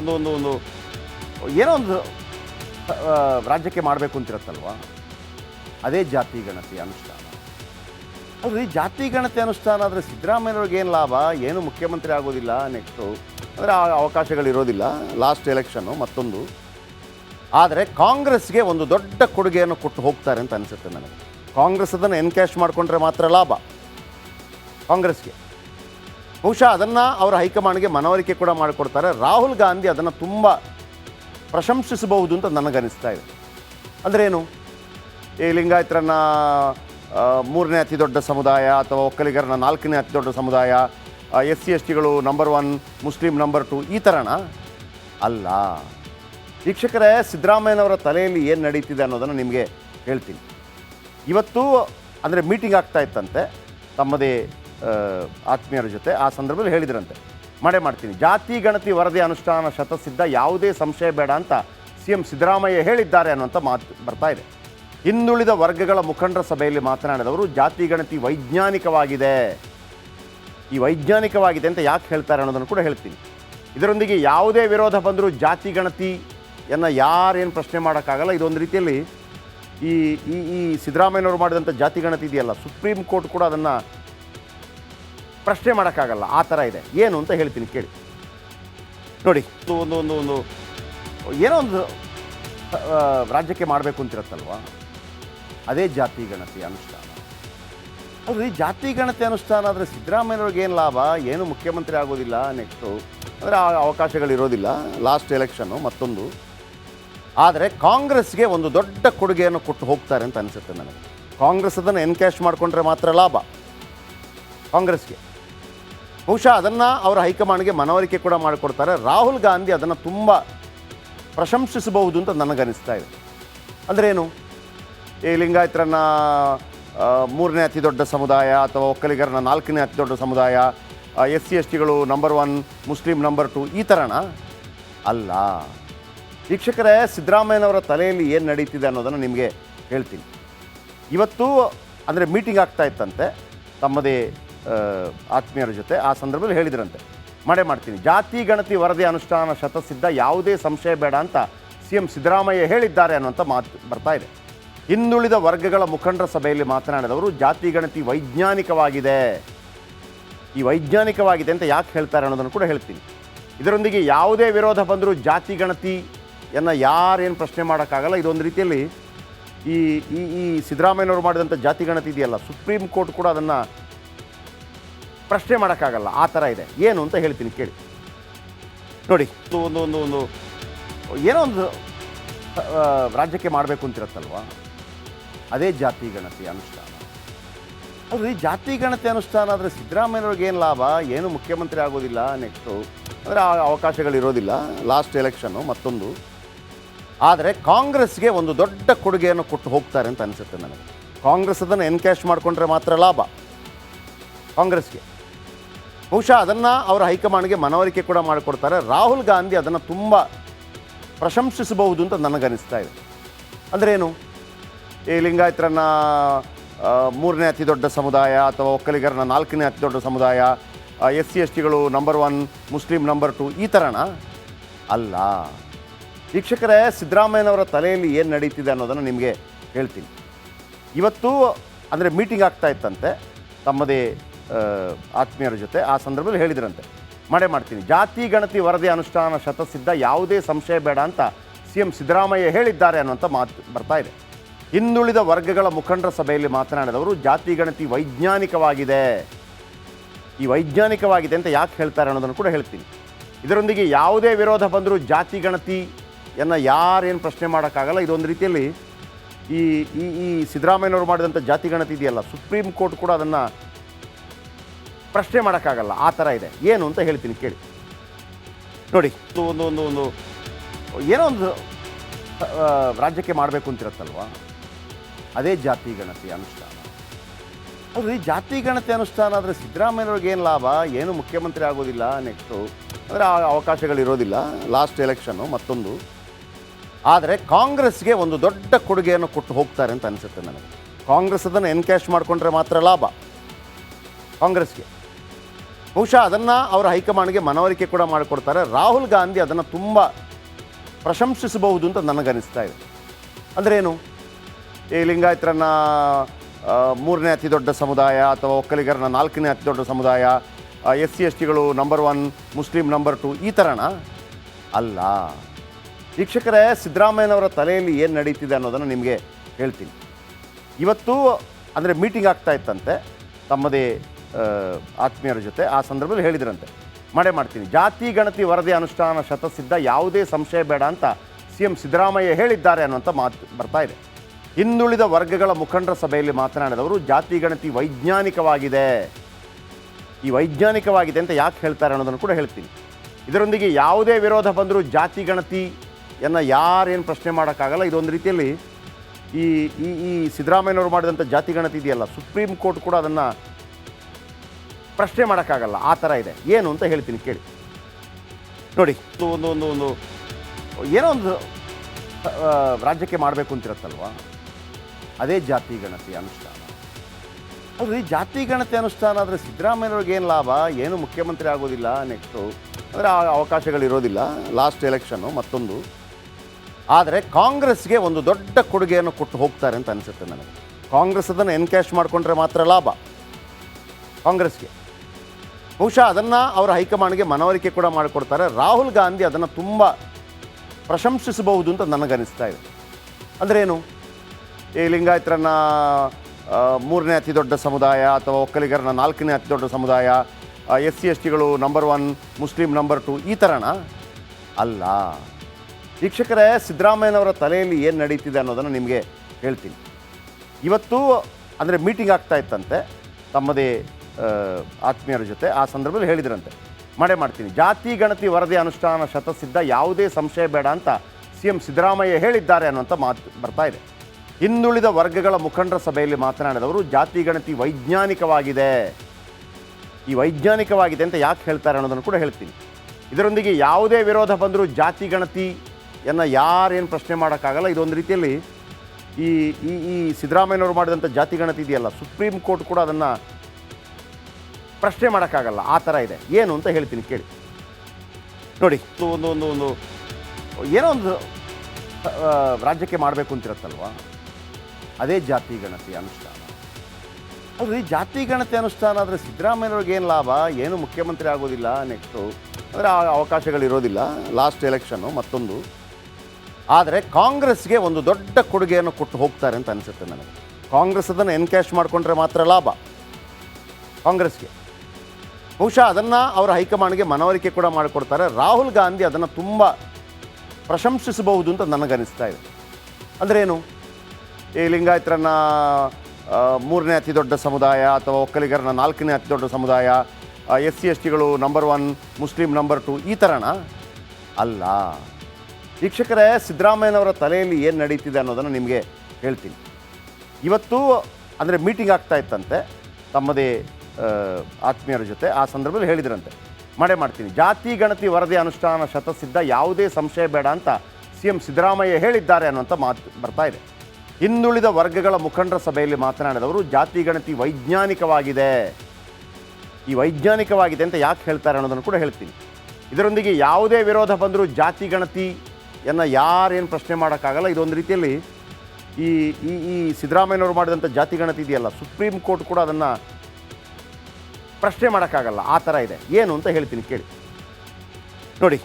ಒಂದು ಒಂದು ಒಂದು, ಏನೋ ಒಂದು ರಾಜ್ಯಕ್ಕೆ ಮಾಡಬೇಕು ಅಂತಿರತ್ತಲ್ವಾ? ಅದೇ ಜಾತಿ ಗಣತಿ ಅನುಷ್ಠಾನ. ಅಲ್ರಿ ಜಾತಿ ಗಣತಿ ಅನುಷ್ಠಾನ ಆದರೆ ಸಿದ್ದರಾಮಯ್ಯವ್ರಿಗೆ ಏನು ಲಾಭ? ಏನು ಮುಖ್ಯಮಂತ್ರಿ ಆಗೋದಿಲ್ಲ ನೆಕ್ಸ್ಟು ಅಂದರೆ ಆ ಅವಕಾಶಗಳಿರೋದಿಲ್ಲ ಲಾಸ್ಟ್ ಎಲೆಕ್ಷನ್ನು ಮತ್ತೊಂದು. ಆದರೆ ಕಾಂಗ್ರೆಸ್ಗೆ ಒಂದು ದೊಡ್ಡ ಕೊಡುಗೆಯನ್ನು ಕೊಟ್ಟು ಹೋಗ್ತಾರೆ ಅಂತ ಅನಿಸುತ್ತೆ ನನಗೆ. ಕಾಂಗ್ರೆಸ್ ಅದನ್ನು ಎನ್ಕ್ಯಾಶ್ ಮಾಡಿಕೊಂಡ್ರೆ ಮಾತ್ರ ಲಾಭ. ಕಾಂಗ್ರೆಸ್ಗೆ. ಬಹುಶಃ ಅದನ್ನು ಅವರ ಹೈಕಮಾಂಡ್ಗೆ ಮನವರಿಕೆ ಕೂಡ ಮಾಡಿಕೊಡ್ತಾರೆ. ರಾಹುಲ್ ಗಾಂಧಿ ಅದನ್ನು ತುಂಬ ಪ್ರಶಂಸಿಸಬಹುದು ಅಂತ ನನಗನ್ನಿಸ್ತಾ ಇದೆ. ಅಂದರೆ ಏನು? ಈ ಲಿಂಗಾಯತರನ್ನ ಮೂರನೇ ಅತಿ ದೊಡ್ಡ ಸಮುದಾಯ ಅಥವಾ ಒಕ್ಕಲಿಗರನ್ನ ನಾಲ್ಕನೇ ಅತಿ ದೊಡ್ಡ ಸಮುದಾಯ ಎಸ್ ಸಿ, ಎಸ್ ಟಿಗಳು number one Muslim number two ಈ ಥರನ ಅಲ್ಲ. ವೀಕ್ಷಕರೇ, ಸಿದ್ದರಾಮಯ್ಯನವರ ತಲೆಯಲ್ಲಿ ಏನು ನಡೀತಿದೆ ಅನ್ನೋದನ್ನು ನಿಮಗೆ ಹೇಳ್ತೀನಿ. ಇವತ್ತು ಅಂದರೆ ಮೀಟಿಂಗ್ ಆಗ್ತಾ ಇತ್ತಂತೆ. ತಮ್ಮದೇ ಆತ್ಮೀಯರ ಜೊತೆ ಆ ಸಂದರ್ಭದಲ್ಲಿ ಹೇಳಿದ್ರಂತೆ. ಮಾಡೇ ಮಾಡ್ತೀನಿ. ಜಾತಿ, ಗಣತಿ, ವರದಿ, ಅನುಷ್ಠಾನ, ಶತಸಿದ್ಧ ಯಾವುದೇ ಸಂಶಯ ಬೇಡ ಅಂತ ಸಿ ಎಂ ಸಿದ್ದರಾಮಯ್ಯ ಹೇಳಿದ್ದಾರೆ ಅನ್ನುವಂಥ ಮಾತು ಬರ್ತಾ ಇದೆ. ಹಿಂದುಳಿದ ವರ್ಗಗಳ ಮುಖಂಡರ ಸಭೆಯಲ್ಲಿ ಮಾತನಾಡಿದವರು ಜಾತಿ, ಗಣತಿ ವೈಜ್ಞಾನಿಕವಾಗಿದೆ. ಈ ವೈಜ್ಞಾನಿಕವಾಗಿದೆ ಅಂತ ಯಾಕೆ ಹೇಳ್ತಾರೆ ಅನ್ನೋದನ್ನು ಕೂಡ ಹೇಳ್ತೀನಿ. ಇದರೊಂದಿಗೆ ಯಾವುದೇ ವಿರೋಧ ಬಂದರೂ ಜಾತಿ ಗಣತಿಯನ್ನು ಯಾರೇನು ಪ್ರಶ್ನೆ ಮಾಡೋಕ್ಕಾಗಲ್ಲ. ಇದೊಂದು ರೀತಿಯಲ್ಲಿ ಈ ಈ ಸಿದ್ದರಾಮಯ್ಯನವರು ಮಾಡಿದಂಥ ಜಾತಿ, ಗಣತಿ ಇದೆಯಲ್ಲ, ಸುಪ್ರೀಂ ಕೋರ್ಟ್ ಕೂಡ ಅದನ್ನು ಪ್ರಶ್ನೆ ಮಾಡೋಕ್ಕಾಗಲ್ಲ. ಆ ಥರ ಇದೆ. ಏನು ಅಂತ ಹೇಳ್ತೀನಿ ಕೇಳಿ. ನೋಡಿ, ಒಂದು ಒಂದು ಒಂದು ಏನೋ ಒಂದು ರಾಜ್ಯಕ್ಕೆ ಮಾಡಬೇಕು ಅಂತಿರತ್ತಲ್ವ? ಅದೇ ಜಾತಿ ಗಣತಿ ಅನುಷ್ಠಾನ. ಅಲ್ರಿ, ಜಾತಿ ಗಣತಿ ಅನುಷ್ಠಾನ ಆದರೆ ಸಿದ್ದರಾಮಯ್ಯವ್ರಿಗೆ ಏನು ಲಾಭ? ಏನು ಮುಖ್ಯಮಂತ್ರಿ ಆಗೋದಿಲ್ಲ ನೆಕ್ಸ್ಟು ಅಂದರೆ ಆ ಅವಕಾಶಗಳಿರೋದಿಲ್ಲ ಲಾಸ್ಟ್ ಎಲೆಕ್ಷನ್ನು ಮತ್ತೊಂದು. ಆದರೆ ಕಾಂಗ್ರೆಸ್ಗೆ ಒಂದು ದೊಡ್ಡ ಕೊಡುಗೆಯನ್ನು ಕೊಟ್ಟು ಹೋಗ್ತಾರೆ ಅಂತ ಅನಿಸುತ್ತೆ ನನಗೆ. ಕಾಂಗ್ರೆಸ್ ಅದನ್ನು ಎನ್ಕ್ಯಾಶ್ ಮಾಡಿಕೊಂಡ್ರೆ ಮಾತ್ರ ಲಾಭ. ಕಾಂಗ್ರೆಸ್ಗೆ. ಬಹುಶಃ ಅದನ್ನು ಅವರ ಹೈಕಮಾಂಡ್ಗೆ ಮನವರಿಕೆ ಕೂಡ ಮಾಡಿಕೊಡ್ತಾರೆ. ರಾಹುಲ್ ಗಾಂಧಿ ಅದನ್ನು ತುಂಬ ಪ್ರಶಂಸಿಸಬಹುದು ಅಂತ ನನಗನ್ನಿಸ್ತಾ ಇದೆ. ಅಂದರೆ ಏನು? ಈ ಲಿಂಗಾಯತರನ್ನ ಮೂರನೇ ಅತಿ ದೊಡ್ಡ ಸಮುದಾಯ ಅಥವಾ ಒಕ್ಕಲಿಗರನ್ನ ನಾಲ್ಕನೇ ಅತಿ ದೊಡ್ಡ ಸಮುದಾಯ ಎಸ್ ಸಿ ಎಸ್ ಟಿಗಳು number one Muslim number two ಈ ಥರನ ಅಲ್ಲ. ವೀಕ್ಷಕರೇ, ಸಿದ್ದರಾಮಯ್ಯನವರ ತಲೆಯಲ್ಲಿ ಏನು ನಡೀತಿದೆ ಅನ್ನೋದನ್ನು ನಿಮಗೆ ಹೇಳ್ತೀನಿ. ಇವತ್ತು ಅಂದರೆ ಮೀಟಿಂಗ್ ಆಗ್ತಾ ಇತ್ತಂತೆ. ತಮ್ಮದೇ ಆತ್ಮೀಯರ ಜೊತೆ ಆ ಸಂದರ್ಭದಲ್ಲಿ ಹೇಳಿದ್ರಂತೆ. ಮಾಡೇ ಮಾಡ್ತೀನಿ. ಜಾತಿ, ಗಣತಿ, ವರದಿ, ಅನುಷ್ಠಾನ, ಶತಸಿದ್ಧ ಯಾವುದೇ ಸಂಶಯ ಬೇಡ ಅಂತ ಸಿ ಎಂ ಸಿದ್ದರಾಮಯ್ಯ ಹೇಳಿದ್ದಾರೆ ಅನ್ನುವಂಥ ಮಾತು ಬರ್ತಾ ಇದೆ. ಹಿಂದುಳಿದ ವರ್ಗಗಳ ಮುಖಂಡರ ಸಭೆಯಲ್ಲಿ ಮಾತನಾಡಿದವರು ಜಾತಿ, ಗಣತಿ ವೈಜ್ಞಾನಿಕವಾಗಿದೆ. ಈ ವೈಜ್ಞಾನಿಕವಾಗಿದೆ ಅಂತ ಯಾಕೆ ಹೇಳ್ತಾರೆ ಅನ್ನೋದನ್ನು ಕೂಡ ಹೇಳ್ತೀನಿ. ಇದರೊಂದಿಗೆ ಯಾವುದೇ ವಿರೋಧ ಬಂದರೂ ಜಾತಿ ಗಣತಿಯನ್ನು ಯಾರೇನು ಪ್ರಶ್ನೆ ಮಾಡೋಕ್ಕಾಗಲ್ಲ. ಇದೊಂದು ರೀತಿಯಲ್ಲಿ ಈ ಈ ಈ ಸಿದ್ದರಾಮಯ್ಯನವರು ಮಾಡಿದಂಥ ಜಾತಿ, ಗಣತಿ ಇದೆಯಲ್ಲ, ಸುಪ್ರೀಂ ಕೋರ್ಟ್ ಕೂಡ ಅದನ್ನು ಪ್ರಶ್ನೆ ಮಾಡೋಕ್ಕಾಗಲ್ಲ. ಆ ಥರ ಇದೆ. ಏನು ಅಂತ ಹೇಳ್ತೀನಿ ಕೇಳಿ. ನೋಡಿ, ಒಂದು ಒಂದು ಒಂದು ಏನೋ ಒಂದು ರಾಜ್ಯಕ್ಕೆ ಮಾಡಬೇಕು ಅಂತಿರತ್ತಲ್ವ? ಅದೇ ಜಾತಿ ಗಣತಿ ಅನುಷ್ಠಾನ. ಅಲ್ರಿ ಜಾತಿ ಗಣತಿ ಅನುಷ್ಠಾನ ಆದರೆ ಸಿದ್ದರಾಮಯ್ಯವ್ರಿಗೆ ಏನು ಲಾಭ? ಏನು ಮುಖ್ಯಮಂತ್ರಿ ಆಗೋದಿಲ್ಲ ನೆಕ್ಸ್ಟು ಅಂದರೆ ಆ ಅವಕಾಶಗಳಿರೋದಿಲ್ಲ ಲಾಸ್ಟ್ ಎಲೆಕ್ಷನ್ನು ಮತ್ತೊಂದು. ಆದರೆ ಕಾಂಗ್ರೆಸ್ಗೆ ಒಂದು ದೊಡ್ಡ ಕೊಡುಗೆಯನ್ನು ಕೊಟ್ಟು ಹೋಗ್ತಾರೆ ಅಂತ ಅನಿಸುತ್ತೆ ನನಗೆ. ಕಾಂಗ್ರೆಸ್ ಅದನ್ನು ಎನ್ಕ್ಯಾಶ್ ಮಾಡಿಕೊಂಡ್ರೆ ಮಾತ್ರ ಲಾಭ. ಕಾಂಗ್ರೆಸ್ಗೆ. ಬಹುಶಃ ಅದನ್ನು ಅವರ ಹೈಕಮಾಂಡ್ಗೆ ಮನವರಿಕೆ ಕೂಡ ಮಾಡಿಕೊಡ್ತಾರೆ. ರಾಹುಲ್ ಗಾಂಧಿ ಅದನ್ನು ತುಂಬ ಪ್ರಶಂಸಿಸಬಹುದು ಅಂತ ನನಗನ್ನಿಸ್ತಾ ಇದೆ. ಅಂದರೆ ಏನು ಈ ಲಿಂಗಾಯತರನ್ನ ಮೂರನೇ ಅತಿ ದೊಡ್ಡ ಸಮುದಾಯ ಅಥವಾ ಒಕ್ಕಲಿಗರನ್ನ ನಾಲ್ಕನೇ ಅತಿ ದೊಡ್ಡ ಸಮುದಾಯ ಎಸ್ ಸಿ ಎಸ್ ಟಿಗಳು number one Muslim number two ಈ ಥರನ ಅಲ್ಲ. ವೀಕ್ಷಕರೇ, ಸಿದ್ದರಾಮಯ್ಯನವರ ತಲೆಯಲ್ಲಿ ಏನು ನಡೀತಿದೆ ಅನ್ನೋದನ್ನು ನಿಮಗೆ ಹೇಳ್ತೀನಿ. ಇವತ್ತು ಅಂದರೆ ಮೀಟಿಂಗ್ ಆಗ್ತಾ ಇತ್ತಂತೆ. ತಮ್ಮದೇ ಆತ್ಮೀಯರ ಜೊತೆ ಆ ಸಂದರ್ಭದಲ್ಲಿ ಹೇಳಿದ್ರಂತೆ. ಮಾಡೇ ಮಾಡ್ತೀನಿ. ಜಾತಿ, ಗಣತಿ, ವರದಿ, ಅನುಷ್ಠಾನ, ಶತಸಿದ್ಧ ಯಾವುದೇ ಸಂಶಯ ಬೇಡ ಅಂತ ಸಿ ಎಂ ಸಿದ್ದರಾಮಯ್ಯ ಹೇಳಿದ್ದಾರೆ ಅನ್ನುವಂಥ ಮಾತು ಬರ್ತಾ ಇದೆ. ಹಿಂದುಳಿದ ವರ್ಗಗಳ ಮುಖಂಡರ ಸಭೆಯಲ್ಲಿ ಮಾತನಾಡಿದವರು, ಜಾತಿ, ಗಣತಿ ವೈಜ್ಞಾನಿಕವಾಗಿದೆ. ಈ ವೈಜ್ಞಾನಿಕವಾಗಿದೆ ಅಂತ ಯಾಕೆ ಹೇಳ್ತಾರೆ ಅನ್ನೋದನ್ನು ಕೂಡ ಹೇಳ್ತೀನಿ. ಇದರೊಂದಿಗೆ ಯಾವುದೇ ವಿರೋಧ ಬಂದರೂ ಜಾತಿ ಗಣತಿಯನ್ನು ಯಾರೇನು ಪ್ರಶ್ನೆ ಮಾಡೋಕ್ಕಾಗಲ್ಲ. ಇದೊಂದು ರೀತಿಯಲ್ಲಿ ಈ ಈ ಈ ಸಿದ್ದರಾಮಯ್ಯನವರು ಮಾಡಿದಂಥ ಜಾತಿ, ಗಣತಿ ಇದೆಯಲ್ಲ, ಸುಪ್ರೀಂ ಕೋರ್ಟ್ ಕೂಡ ಅದನ್ನು ಪ್ರಶ್ನೆ ಮಾಡೋಕ್ಕಾಗಲ್ಲ. ಆ ಥರ ಇದೆ. ಏನು ಅಂತ ಹೇಳ್ತೀನಿ ಕೇಳಿ. ನೋಡಿ, ಒಂದು ಒಂದು ಒಂದು ಏನೋ ಒಂದು ರಾಜ್ಯಕ್ಕೆ ಮಾಡಬೇಕು ಅಂತಿರತ್ತಲ್ವ ಅದೇ ಜಾತಿ ಗಣತಿ ಅನುಷ್ಠಾನ. ಅಲ್ರಿ, ಜಾತಿ ಗಣತಿ ಅನುಷ್ಠಾನ ಆದರೆ ಸಿದ್ದರಾಮಯ್ಯವ್ರಿಗೆ ಏನು ಲಾಭ? ಏನು ಮುಖ್ಯಮಂತ್ರಿ ಆಗೋದಿಲ್ಲ ನೆಕ್ಸ್ಟು. ಅಂದರೆ ಆ ಅವಕಾಶಗಳಿರೋದಿಲ್ಲ ಲಾಸ್ಟ್ ಎಲೆಕ್ಷನ್ನು ಮತ್ತೊಂದು. ಆದರೆ ಕಾಂಗ್ರೆಸ್ಗೆ ಒಂದು ದೊಡ್ಡ ಕೊಡುಗೆಯನ್ನು ಕೊಟ್ಟು ಹೋಗ್ತಾರೆ ಅಂತ ಅನಿಸುತ್ತೆ ನನಗೆ. ಕಾಂಗ್ರೆಸ್ ಅದನ್ನು ಎನ್ಕ್ಯಾಶ್ ಮಾಡಿಕೊಂಡ್ರೆ ಮಾತ್ರ ಲಾಭ. ಕಾಂಗ್ರೆಸ್ಗೆ. ಬಹುಶಃ ಅದನ್ನು ಅವರ ಹೈಕಮಾಂಡ್ಗೆ ಮನವರಿಕೆ ಕೂಡ ಮಾಡಿಕೊಡ್ತಾರೆ. ರಾಹುಲ್ ಗಾಂಧಿ ಅದನ್ನು ತುಂಬ ಪ್ರಶಂಸಿಸಬಹುದು ಅಂತ ನನಗನ್ನಿಸ್ತಾ ಇದೆ. ಅಂದ್ರೇನು ಈ ಲಿಂಗಾಯತರನ್ನ ಮೂರನೇ ಅತಿ ದೊಡ್ಡ ಸಮುದಾಯ ಅಥವಾ ಒಕ್ಕಲಿಗರನ್ನ ನಾಲ್ಕನೇ ಅತಿ ದೊಡ್ಡ ಸಮುದಾಯ ಎಸ್ ಸಿ ಎಸ್ ಟಿಗಳು number one Muslim number two ಈ ಥರನ ಅಲ್ಲ. ವೀಕ್ಷಕರೇ, ಸಿದ್ದರಾಮಯ್ಯನವರ ತಲೆಯಲ್ಲಿ ಏನು ನಡೀತಿದೆ ಅನ್ನೋದನ್ನು ನಿಮಗೆ ಹೇಳ್ತೀನಿ. ಇವತ್ತು ಅಂದರೆ ಮೀಟಿಂಗ್ ಆಗ್ತಾ ಇತ್ತಂತೆ. ತಮ್ಮದೇ ಆತ್ಮೀಯರ ಜೊತೆ ಆ ಸಂದರ್ಭದಲ್ಲಿ ಹೇಳಿದ್ರಂತೆ. ಮಾಡೇ ಮಾಡ್ತೀನಿ. ಜಾತಿ, ಗಣತಿ, ವರದಿ, ಅನುಷ್ಠಾನ, ಶತಸಿದ್ಧ ಯಾವುದೇ ಸಂಶಯ ಬೇಡ ಅಂತ ಸಿ ಎಂ ಸಿದ್ದರಾಮಯ್ಯ ಹೇಳಿದ್ದಾರೆ ಅನ್ನುವಂಥ ಮಾತು ಬರ್ತಾ ಇದೆ. ಹಿಂದುಳಿದ ವರ್ಗಗಳ ಮುಖಂಡರ ಸಭೆಯಲ್ಲಿ ಮಾತನಾಡಿದವರು ಜಾತಿ, ಗಣತಿ ವೈಜ್ಞಾನಿಕವಾಗಿದೆ. ಈ ವೈಜ್ಞಾನಿಕವಾಗಿದೆ ಅಂತ ಯಾಕೆ ಹೇಳ್ತಾರೆ ಅನ್ನೋದನ್ನು ಕೂಡ ಹೇಳ್ತೀನಿ. ಇದರೊಂದಿಗೆ ಯಾವುದೇ ವಿರೋಧ ಬಂದರೂ ಜಾತಿ ಗಣತಿಯನ್ನು ಯಾರೇನು ಪ್ರಶ್ನೆ ಮಾಡೋಕ್ಕಾಗಲ್ಲ. ಇದೊಂದು ರೀತಿಯಲ್ಲಿ ಈ ಈ ಸಿದ್ದರಾಮಯ್ಯನವರು ಮಾಡಿದಂಥ ಜಾತಿ, ಗಣತಿ ಇದೆಯಲ್ಲ, ಸುಪ್ರೀಂ ಕೋರ್ಟ್ ಕೂಡ ಅದನ್ನು ಪ್ರಶ್ನೆ ಮಾಡೋಕ್ಕಾಗಲ್ಲ. ಆ ಥರ ಇದೆ. ಏನು ಅಂತ ಹೇಳ್ತೀನಿ, ಕೇಳಿ. ನೋಡಿ, ಒಂದು ಒಂದು ಒಂದು ಏನೋ ಒಂದು ರಾಜ್ಯಕ್ಕೆ ಮಾಡಬೇಕು ಅಂತಿರತ್ತಲ್ವ? ಅದೇ ಜಾತಿ ಗಣತಿ ಅನುಷ್ಠಾನ. ಅಲ್ರಿ ಜಾತಿ ಗಣತಿ ಅನುಷ್ಠಾನ ಆದರೆ ಸಿದ್ದರಾಮಯ್ಯವ್ರಿಗೆ ಏನು ಲಾಭ? ಏನು ಮುಖ್ಯಮಂತ್ರಿ ಆಗೋದಿಲ್ಲ ನೆಕ್ಸ್ಟು ಅಂದರೆ ಆ ಅವಕಾಶಗಳಿರೋದಿಲ್ಲ ಲಾಸ್ಟ್ ಎಲೆಕ್ಷನ್ನು ಮತ್ತೊಂದು. ಆದರೆ ಕಾಂಗ್ರೆಸ್ಗೆ ಒಂದು ದೊಡ್ಡ ಕೊಡುಗೆಯನ್ನು ಕೊಟ್ಟು ಹೋಗ್ತಾರೆ ಅಂತ ಅನಿಸುತ್ತೆ ನನಗೆ. ಕಾಂಗ್ರೆಸ್ ಅದನ್ನು ಎನ್ಕ್ಯಾಶ್ ಮಾಡಿಕೊಂಡ್ರೆ ಮಾತ್ರ ಲಾಭ. ಕಾಂಗ್ರೆಸ್ಗೆ. ಬಹುಶಃ ಅದನ್ನು ಅವರ ಹೈಕಮಾಂಡ್ಗೆ ಮನವರಿಕೆ ಕೂಡ ಮಾಡಿಕೊಡ್ತಾರೆ. ರಾಹುಲ್ ಗಾಂಧಿ ಅದನ್ನು ತುಂಬ ಪ್ರಶಂಸಿಸಬಹುದು ಅಂತ ನನಗನ್ನಿಸ್ತಾ ಇದೆ. ಏನು ಈ ಲಿಂಗಾಯತರನ್ನ ಮೂರನೇ ಅತಿ ದೊಡ್ಡ ಸಮುದಾಯ ಅಥವಾ ಒಕ್ಕಲಿಗರನ್ನ ನಾಲ್ಕನೇ ಅತಿ ದೊಡ್ಡ ಸಮುದಾಯ ಎಸ್ ಸಿ ಎಸ್ ಟಿಗಳು number one Muslim number two ಈ ಥರನ ಅಲ್ಲ. ವೀಕ್ಷಕರೇ, ಸಿದ್ದರಾಮಯ್ಯನವರ ತಲೆಯಲ್ಲಿ ಏನು ನಡೀತಿದೆ ಅನ್ನೋದನ್ನು ನಿಮಗೆ ಹೇಳ್ತೀನಿ. ಇವತ್ತು ಅಂದರೆ ಮೀಟಿಂಗ್ ಆಗ್ತಾ ಇತ್ತಂತೆ. ತಮ್ಮದೇ ಆತ್ಮೀಯರ ಜೊತೆ ಆ ಸಂದರ್ಭದಲ್ಲಿ ಹೇಳಿದ್ರಂತೆ. ಮಾಡೇ ಮಾಡ್ತೀನಿ. ಜಾತಿ, ಗಣತಿ, ವರದಿ, ಅನುಷ್ಠಾನ, ಶತಸಿದ್ಧ ಯಾವುದೇ ಸಂಶಯ ಬೇಡ ಅಂತ ಸಿ ಎಂ ಸಿದ್ದರಾಮಯ್ಯ ಹೇಳಿದ್ದಾರೆ ಅನ್ನುವಂಥ ಮಾತು ಬರ್ತಾ ಇದೆ. ಹಿಂದುಳಿದ ವರ್ಗಗಳ ಮುಖಂಡರ ಸಭೆಯಲ್ಲಿ ಮಾತನಾಡಿದವರು ಜಾತಿ, ಗಣತಿ ವೈಜ್ಞಾನಿಕವಾಗಿದೆ. ಈ ವೈಜ್ಞಾನಿಕವಾಗಿದೆ ಅಂತ ಯಾಕೆ ಹೇಳ್ತಾರೆ ಅನ್ನೋದನ್ನು ಕೂಡ ಹೇಳ್ತೀನಿ. ಇದರೊಂದಿಗೆ ಯಾವುದೇ ವಿರೋಧ ಬಂದರೂ ಜಾತಿ ಗಣತಿಯನ್ನು ಯಾರೇನು ಪ್ರಶ್ನೆ ಮಾಡೋಕ್ಕಾಗಲ್ಲ. ಇದೊಂದು ರೀತಿಯಲ್ಲಿ ಈ ಈ ಸಿದ್ದರಾಮಯ್ಯನವರು ಮಾಡಿದಂಥ ಜಾತಿ, ಗಣತಿ ಇದೆಯಲ್ಲ. ಸುಪ್ರೀಂ ಕೋರ್ಟ್ ಕೂಡ ಅದನ್ನು ಪ್ರಶ್ನೆ ಮಾಡೋಕ್ಕಾಗಲ್ಲ. ಆ ಥರ ಇದೆ. ಏನು ಅಂತ ಹೇಳ್ತೀನಿ ಕೇಳಿ. ನೋಡಿ ಒಂದು ಒಂದು ಒಂದು ಏನೋ ಒಂದು ರಾಜ್ಯಕ್ಕೆ ಮಾಡಬೇಕು ಅಂತಿರತ್ತಲ್ವ? ಅದೇ ಜಾತಿ ಗಣತಿ ಅನುಷ್ಠಾನ. ಅಲ್ರಿ ಜಾತಿ ಗಣತಿ ಅನುಷ್ಠಾನ ಆದರೆ ಸಿದ್ದರಾಮಯ್ಯವ್ರಿಗೆ ಏನು ಲಾಭ? ಏನು ಮುಖ್ಯಮಂತ್ರಿ ಆಗೋದಿಲ್ಲ ನೆಕ್ಸ್ಟು ಅಂದರೆ ಆ ಅವಕಾಶಗಳಿರೋದಿಲ್ಲ ಲಾಸ್ಟ್ ಎಲೆಕ್ಷನ್ನು ಮತ್ತೊಂದು. ಆದರೆ ಕಾಂಗ್ರೆಸ್ಗೆ ಒಂದು ದೊಡ್ಡ ಕೊಡುಗೆಯನ್ನು ಕೊಟ್ಟು ಹೋಗ್ತಾರೆ ಅಂತ ಅನಿಸುತ್ತೆ ನನಗೆ. ಕಾಂಗ್ರೆಸ್ ಅದನ್ನು ಎನ್ಕ್ಯಾಶ್ ಮಾಡಿಕೊಂಡ್ರೆ ಮಾತ್ರ ಲಾಭ. ಕಾಂಗ್ರೆಸ್ಗೆ. ಬಹುಶಃ ಅದನ್ನು ಅವರ ಹೈಕಮಾಂಡ್ಗೆ ಮನವರಿಕೆ ಕೂಡ ಮಾಡಿಕೊಡ್ತಾರೆ. ರಾಹುಲ್ ಗಾಂಧಿ ಅದನ್ನು ತುಂಬ ಪ್ರಶಂಸಿಸಬಹುದು ಅಂತ ನನಗನ್ನಿಸ್ತಾ ಇದೆ. ಏನು ಈ ಲಿಂಗಾಯತರನ್ನ ಮೂರನೇ ಅತಿ ದೊಡ್ಡ ಸಮುದಾಯ ಅಥವಾ ಒಕ್ಕಲಿಗರನ್ನ ನಾಲ್ಕನೇ ಅತಿ ದೊಡ್ಡ ಸಮುದಾಯ ಎಸ್ ಸಿ ಎಸ್ ಟಿಗಳು number one Muslim number two ಈ ಥರನ ಅಲ್ಲ. ವೀಕ್ಷಕರೇ, ಸಿದ್ದರಾಮಯ್ಯನವರ ತಲೆಯಲ್ಲಿ ಏನು ನಡೀತಿದೆ ಅನ್ನೋದನ್ನು ನಿಮಗೆ ಹೇಳ್ತೀನಿ. ಇವತ್ತು ಅಂದರೆ ಮೀಟಿಂಗ್ ಆಗ್ತಾ ಇತ್ತಂತೆ. ತಮ್ಮದೇ ಆತ್ಮೀಯರ ಜೊತೆ ಆ ಸಂದರ್ಭದಲ್ಲಿ ಹೇಳಿದ್ರಂತೆ. ಮಾಡೇ ಮಾಡ್ತೀನಿ. ಜಾತಿ, ಗಣತಿ, ವರದಿ, ಅನುಷ್ಠಾನ, ಶತಸಿದ್ಧ ಯಾವುದೇ ಸಂಶಯ ಬೇಡ ಅಂತ ಸಿ ಎಂ ಸಿದ್ದರಾಮಯ್ಯ ಹೇಳಿದ್ದಾರೆ ಅನ್ನುವಂಥ ಮಾತು ಬರ್ತಾ ಇದೆ. ಹಿಂದುಳಿದ ವರ್ಗಗಳ ಮುಖಂಡರ ಸಭೆಯಲ್ಲಿ ಮಾತನಾಡಿದವರು ಜಾತಿ, ಗಣತಿ ವೈಜ್ಞಾನಿಕವಾಗಿದೆ. ಈ ವೈಜ್ಞಾನಿಕವಾಗಿದೆ ಅಂತ ಯಾಕೆ ಹೇಳ್ತಾರೆ ಅನ್ನೋದನ್ನು ಕೂಡ ಹೇಳ್ತೀನಿ. ಇದರೊಂದಿಗೆ ಯಾವುದೇ ವಿರೋಧ ಬಂದರೂ ಜಾತಿ ಗಣತಿಯನ್ನು ಯಾರೇನು ಪ್ರಶ್ನೆ ಮಾಡೋಕ್ಕಾಗಲ್ಲ. ಇದೊಂದು ರೀತಿಯಲ್ಲಿ ಈ ಈ ಸಿದ್ದರಾಮಯ್ಯನವರು ಮಾಡಿದಂಥ ಜಾತಿ, ಗಣತಿ ಇದೆಯಲ್ಲ. ಸುಪ್ರೀಂ ಕೋರ್ಟ್ ಕೂಡ ಅದನ್ನು ಪ್ರಶ್ನೆ ಮಾಡೋಕ್ಕಾಗಲ್ಲ. ಆ ಥರ ಇದೆ. ಏನು ಅಂತ ಹೇಳ್ತೀನಿ ಕೇಳಿ. ನೋಡಿ.